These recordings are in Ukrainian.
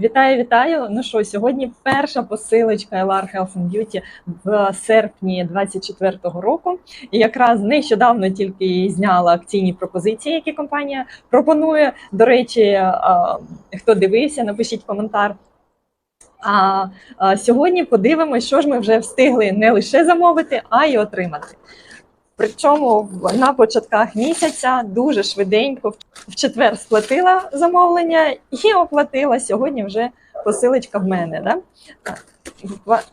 Вітаю, вітаю! Ну що, сьогодні перша посилочка LR Health and Beauty в серпні 24-го року. І якраз нещодавно тільки зняла акційні пропозиції, які компанія пропонує. До речі, хто дивився, напишіть коментар. А, а сьогодні подивимось, що ж ми вже встигли не лише замовити, а й отримати. Причому на початках місяця дуже швиденько в четвер сплатила замовлення і оплатила сьогодні вже посилочка в мене. Да?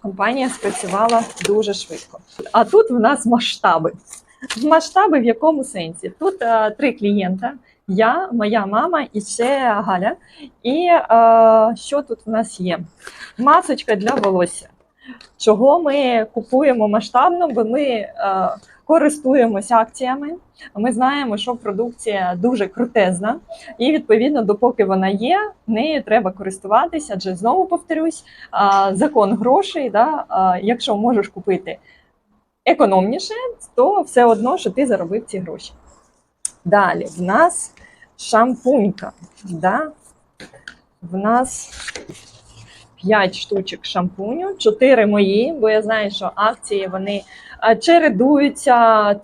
Компанія спрацювала дуже швидко. А тут в нас масштаби. Масштаби в якому сенсі? Тут е, три клієнта: я, моя мама і ще Галя. І е, що тут в нас є? Масочка для волосся. Чого ми купуємо масштабно, бо ми е, користуємося акціями. Ми знаємо, що продукція дуже крутезна, і відповідно, допоки вона є, нею треба користуватися. Адже знову повторюсь, закон грошей. Да, якщо можеш купити економніше, то все одно, що ти заробив ці гроші. Далі в нас шампунька. Да? В нас 5 штучок шампуню, 4 мої, бо я знаю, що акції вони чередуються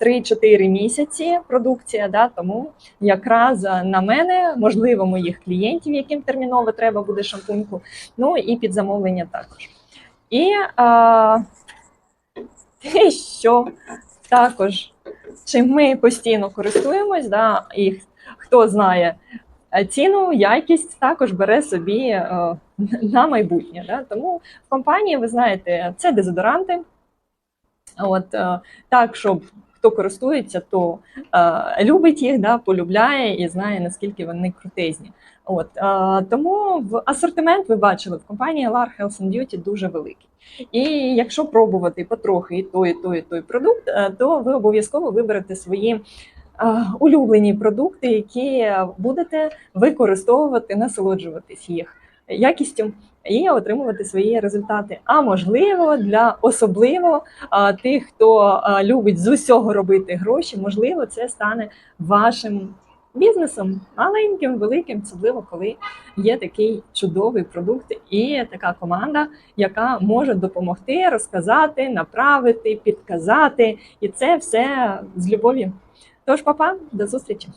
3-4 місяці продукція, да, тому якраз на мене, можливо, моїх клієнтів, яким терміново треба буде шампуньку, ну і під замовлення також. І а, те, що також чим ми постійно користуємось, да, і хто знає е, ціну, якість також бере собі е, на майбутнє. Да? Тому в компанії, ви знаєте, це дезодоранти. От е, так, щоб хто користується, то е, любить їх, да, полюбляє і знає, наскільки вони крутезні. От е, тому в асортимент ви бачили в компанії LAR Health and Beauty дуже великий. І якщо пробувати потрохи і той, і той, і той продукт, то ви обов'язково виберете свої. Улюблені продукти, які будете використовувати, насолоджуватись їх якістю і отримувати свої результати. А можливо, для особливо тих, хто любить з усього робити гроші, можливо, це стане вашим бізнесом маленьким, великим, особливо коли є такий чудовий продукт і така команда, яка може допомогти, розказати, направити, підказати, і це все з любов'ю. Тож, папа, до зустрічі!